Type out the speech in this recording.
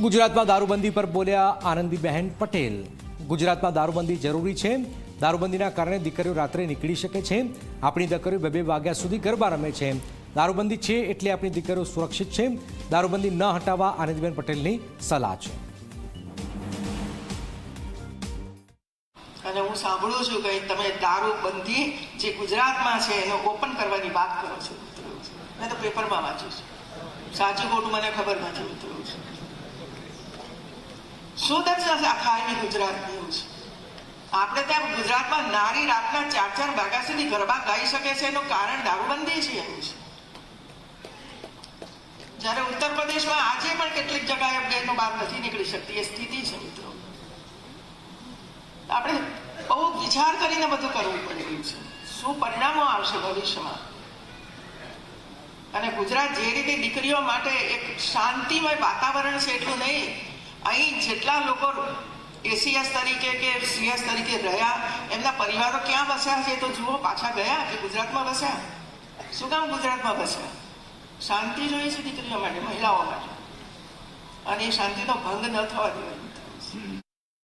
ગુજરાતમાં દારૂબંધી પર બોલ્યા આનંદીબહેન પટેલ. ગુજરાતમાં દારૂબંધી જરૂરી છે. દારૂબંધીના કારણે દીકરીઓ રાત્રે નીકળી શકે છે. આપણી દીકરીઓ બે બે વાગ્યા સુધી ગરબા રમે છે. દારૂબંધી છે એટલે આપણી દીકરીઓ સુરક્ષિત છે. દારૂબંધી ન હટાવવા આનંદીબેન પટેલની સલાહ છે. અને હું સાંભળું છું કે તમે દારૂબંધી જે ગુજરાતમાં છે એને ઓપન કરવાની વાત કરો છો. મેં તો પેપરમાં વાંચ્યું છું. સાચું ખોટું મને ખબર નથી. શું થાય ગુજરાતની એવું છે. આપણે ત્યાં ગુજરાતમાં નારી રાતના ચાર ચાર વાગ્યા સુધી ગરબા ગાઈ શકે છે એનું કારણ દારૂબંધી છે એવું છે. જ્યારે ઉત્તર પ્રદેશમાં આજે પણ કેટલીક જગ્યાએ બહેનો બહાર નથી નીકળી શકતી, એ સ્થિતિ છે મિત્રો. આપણે બહુ વિચાર કરીને બધું કરવું પડી રહ્યું છે. શું પરિણામો આવશે ભવિષ્યમાં? અને ગુજરાત જે રીતે દીકરીઓ માટે એક શાંતિમય વાતાવરણ છે એટલું નહીં અહીં જેટલા લોકો એસીએસ તરીકે કે સીએસ તરીકે રહ્યા, એમના પરિવારો ક્યાં વસ્યા છે તો જુઓ, પાછા ગયા કે ગુજરાતમાં વસ્યા? શું કામ ગુજરાતમાં વસ્યા? શાંતિ જોઈએ છે દીકરીઓ માટે, મહિલાઓ માટે. અને એ શાંતિનો ભંગ ન થવા દેવાની.